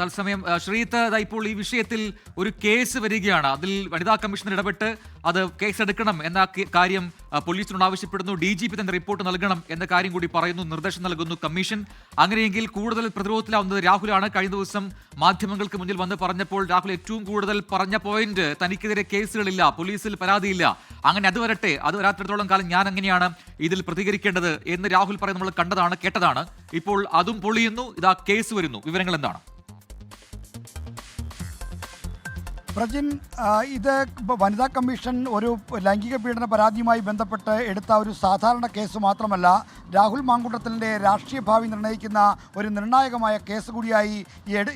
തത്സമയം ശ്രീത്ത് ഇപ്പോൾ ഈ വിഷയത്തിൽ ഒരു കേസ് വരികയാണ്. അതിൽ വനിതാ കമ്മീഷൻ ഇടപെട്ട് അത് കേസ് എടുക്കണം എന്ന കാര്യം പോലീസിനോട് ആവശ്യപ്പെടുന്നു. ഡി ജി പി തന്നെ റിപ്പോർട്ട് നൽകണം എന്ന കാര്യം കൂടി പറയുന്നു നിർദ്ദേശം നൽകുന്നു കമ്മീഷൻ. അങ്ങനെയെങ്കിൽ കൂടുതൽ പ്രതിരോധത്തിലാവുന്നത് രാഹുലാണ്. കഴിഞ്ഞ ദിവസം മാധ്യമങ്ങൾക്ക് മുന്നിൽ വന്ന് പറഞ്ഞപ്പോൾ രാഹുൽ ഏറ്റവും കൂടുതൽ പറഞ്ഞ പോയിന്റ് തനിക്കെതിരെ കേസുകളില്ല പോലീസിൽ പരാതിയില്ല. അങ്ങനെ അത് വരട്ടെ അത് വരാത്തിടത്തോളം കാലം ഞാൻ എങ്ങനെയാണ് ഇതിൽ പ്രതികരിക്കേണ്ടത് എന്ന് രാഹുൽ പറയുന്നത് നമ്മൾ കണ്ടതാണ് കേട്ടതാണ്. ഇപ്പോൾ അതും പൊളിയുന്നു ഇതാ കേസ് വരുന്നു. വിവരങ്ങൾ എന്താണ്? പ്രജിൻ ഇത് വനിതാ കമ്മീഷൻ ഒരു ലൈംഗിക പീഡന പരാതിയുമായി ബന്ധപ്പെട്ട് എടുത്ത ഒരു സാധാരണ കേസ് മാത്രമല്ല രാഹുൽ മാങ്കുട്ടത്തിന്റെ രാഷ്ട്രീയ ഭാവി നിർണയിക്കുന്ന ഒരു നിർണായകമായ കേസ് കൂടിയായി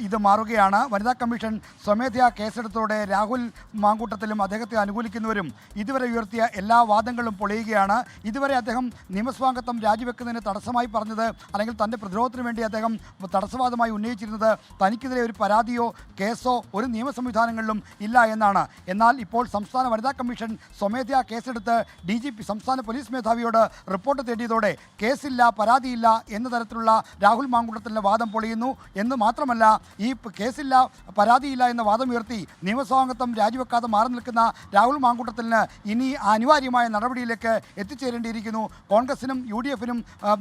ഇത് മാറുകയാണ്. വനിതാ കമ്മീഷൻ സ്വമേധയാ കേസെടുത്തോടെ രാഹുൽ മാങ്കൂട്ടത്തിലും അദ്ദേഹത്തെ അനുകൂലിക്കുന്നവരും ഇതുവരെ ഉയർത്തിയ എല്ലാ വാദങ്ങളും പൊളിയുകയാണ്. ഇതുവരെ അദ്ദേഹം നിയമസ്വാംഗത്വം രാജിവെക്കുന്നതിന് തടസ്സമായി പറഞ്ഞത് അല്ലെങ്കിൽ തന്റെ പ്രതിരോധത്തിന് വേണ്ടി അദ്ദേഹം തടസ്സവാദമായി ഉന്നയിച്ചിരുന്നത് തനിക്കെതിരെ ഒരു പരാതിയോ കേസോ ഒരു നിയമ സംവിധാനങ്ങളിലും ഇല്ല എന്നാണ്. എന്നാൽ ഇപ്പോൾ സംസ്ഥാന വനിതാ കമ്മീഷൻ സ്വമേധയാ കേസെടുത്ത് ഡി ജി പി സംസ്ഥാന പോലീസ് മേധാവിയോട് റിപ്പോർട്ട് തേടിയതോടെ കേസില്ല പരാതിയില്ല എന്ന തരത്തിലുള്ള രാഹുൽ മാങ്കുട്ടത്തിന്റെ വാദം പൊളിയുന്നു. എന്ന് മാത്രമല്ല ഈ കേസില്ല പരാതിയില്ല എന്ന വാദം ഉയർത്തി നിയമസഭാംഗത്വം രാജിവെക്കാതെ മാറി നിൽക്കുന്ന രാഹുൽ മാങ്കുട്ടത്തിന് ഇനി അനിവാര്യമായ നടപടിയിലേക്ക് എത്തിച്ചേരേണ്ടിയിരിക്കുന്നു. കോൺഗ്രസിനും യു ഡി എഫിനും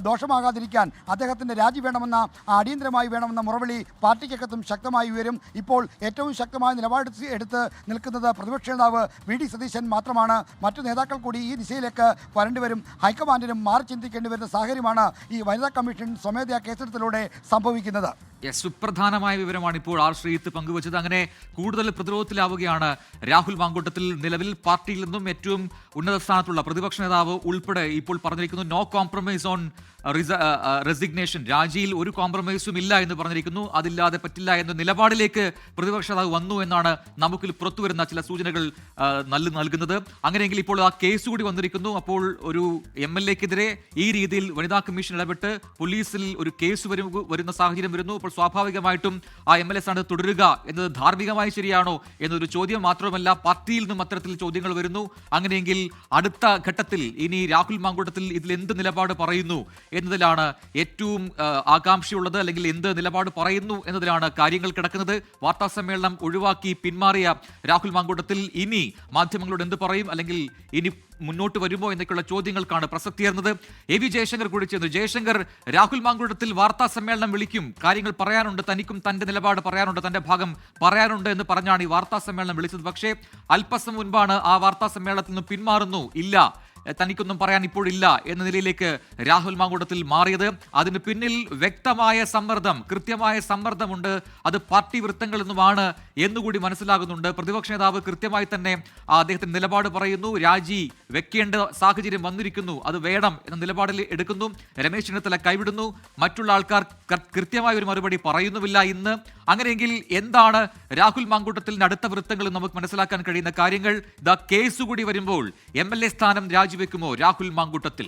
ദോഷമാകാതിരിക്കാൻ അദ്ദേഹത്തിന്റെ രാജി വേണമെന്ന അടിയന്തരമായി വേണമെന്ന മുറവിളി പാർട്ടിക്കകത്തും ശക്തമായി ഉയരും. ഇപ്പോൾ ഏറ്റവും ശക്തമായ നിലപാട് എടുത്ത് നിൽക്കുന്നത് പ്രതിപക്ഷ നേതാവ് വി ഡി സതീശൻ മാത്രമാണ്. മറ്റു നേതാക്കൾ കൂടി ഈ ദിശയിലേക്ക് വരേണ്ടിവരും ഹൈക്കമാൻഡിനും മാറി ചിന്തിക്കേണ്ടി വരുന്ന സാഹചര്യമാണ് ഈ വനിതാ കമ്മീഷൻ സ്വമേധയാ കേസെടുത്തിലൂടെ സംഭവിക്കുന്നത്. യെസ് സുപ്രധാനമായ വിവരമാണ് ഇപ്പോൾ ആർ ശ്രീത്ത് പങ്കുവച്ചത്. അങ്ങനെ കൂടുതൽ പ്രതിരോധത്തിലാവുകയാണ് രാഹുൽ മാങ്കൂട്ടത്തിൽ നിലവിൽ പാർട്ടിയിൽ നിന്നും ഏറ്റവും ഉന്നത സ്ഥാനത്തുള്ള പ്രതിപക്ഷ നേതാവ് ഉൾപ്പെടെ ഇപ്പോൾ പറഞ്ഞിരിക്കുന്നു നോ കോംപ്രമൈസ് ഓൺ റെസിഗ്നേഷൻ രാജിയിൽ ഒരു കോംപ്രമൈസും ഇല്ല എന്ന് പറഞ്ഞിരിക്കുന്നു. അതില്ലാതെ പറ്റില്ല എന്ന നിലപാടിലേക്ക് പ്രതിപക്ഷ നേതാവ് വന്നു എന്നാണ് നമുക്കിൽ പുറത്തു വരുന്ന ചില സൂചനകൾ നല്ല നൽകി നൽകുന്നത്. അങ്ങനെയെങ്കിൽ ഇപ്പോൾ ആ കേസ് കൂടി വന്നിരിക്കുന്നു. അപ്പോൾ ഒരു എം എൽ എക്കെതിരെ ഈ രീതിയിൽ വനിതാ കമ്മീഷൻ ഇടപെട്ട് പോലീസിൽ ഒരു കേസ് വരുന്ന സാഹചര്യം വരുന്നു. അപ്പോൾ സ്വാഭാവികമായിട്ടും ആ എം എൽ എ സ്ഥാനത്ത് തുടരുക എന്നത് ധാർമ്മികമായി ശരിയാണോ എന്നൊരു ചോദ്യം മാത്രമല്ല പാർട്ടിയിൽ നിന്നും അത്തരത്തിൽ ചോദ്യങ്ങൾ വരുന്നു. അങ്ങനെയെങ്കിൽ അടുത്ത ഘട്ടത്തിൽ ഇനി രാഹുൽ മാങ്കൂട്ടത്തിൽ ഇതിൽ എന്ത് നിലപാട് പറയുന്നു എന്നതിലാണ് ഏറ്റവും ആകാംക്ഷയുള്ളത് അല്ലെങ്കിൽ എന്ത് നിലപാട് പറയുന്നു എന്നതിലാണ് കാര്യങ്ങൾ കിടക്കുന്നത്. വാർത്താ സമ്മേളനം ഒഴിവാക്കി പിന്മാറിയ രാഹുൽ മാങ്കൂട്ടത്തിൽ ഇനി മാധ്യമങ്ങളോട് എന്ത് പറയും? അല്ലെങ്കിൽ ഇനി മുന്നോട്ട് വരുമോ എന്നൊക്കെയുള്ള ചോദ്യങ്ങൾക്കാണ് പ്രസക്തിയേറുന്നത് എ വി ജയശങ്കർ കൂടി ചേർന്നു. ജയശങ്കർ രാഹുൽ മാങ്കൂട്ടത്തിൽ വാർത്താ സമ്മേളനം വിളിക്കും. കാര്യങ്ങൾ പറയാനുണ്ട്. തനിക്കും തന്റെ നിലപാട് പറയാനുണ്ട്. തന്റെ ഭാഗം പറയാനുണ്ട് എന്ന് പറഞ്ഞാണ് ഈ വാർത്താ സമ്മേളനം വിളിച്ചത്. പക്ഷേ അല്പസം മുൻപാണ് ആ വാർത്താ സമ്മേളനത്തിൽ നിന്ന് പിന്മാറുന്നു. ഇല്ല. തനിക്കൊന്നും പറയാൻ ഇപ്പോഴില്ല എന്ന നിലയിലേക്ക് രാഹുൽ മാങ്കൂട്ടത്തിൽ മാറിയത്. അതിന് പിന്നിൽ വ്യക്തമായ സമ്മർദ്ദം കൃത്യമായ സമ്മർദ്ദമുണ്ട്. അത് പാർട്ടി വൃത്തങ്ങളിൽ നിന്നുമാണ് എന്നുകൂടി മനസ്സിലാകുന്നുണ്ട്. പ്രതിപക്ഷ നേതാവ് കൃത്യമായി തന്നെ അദ്ദേഹത്തിന് നിലപാട് പറയുന്നു. രാജി വെക്കേണ്ട സാഹചര്യം വന്നിരിക്കുന്നു. അത് വേണം എന്ന നിലപാടിൽ എടുക്കുന്നു. രമേശ് ചെന്നിത്തല കൈവിടുന്നു. മറ്റുള്ള ആൾക്കാർ കൃത്യമായ ഒരു മറുപടി പറയുന്നുമില്ല ഇന്ന്. അങ്ങനെയെങ്കിൽ എന്താണ് രാഹുൽ മാങ്കൂട്ടത്തിൽ അടുത്ത വൃത്തങ്ങളിൽ നമുക്ക് മനസ്സിലാക്കാൻ കഴിയുന്ന കാര്യങ്ങൾ? ദ കേസ് കൂടി വരുമ്പോൾ എം എൽ എ സ്ഥാനം രാജിവെക്കുമോ രാഹുൽ മാങ്കൂട്ടത്തിൽ?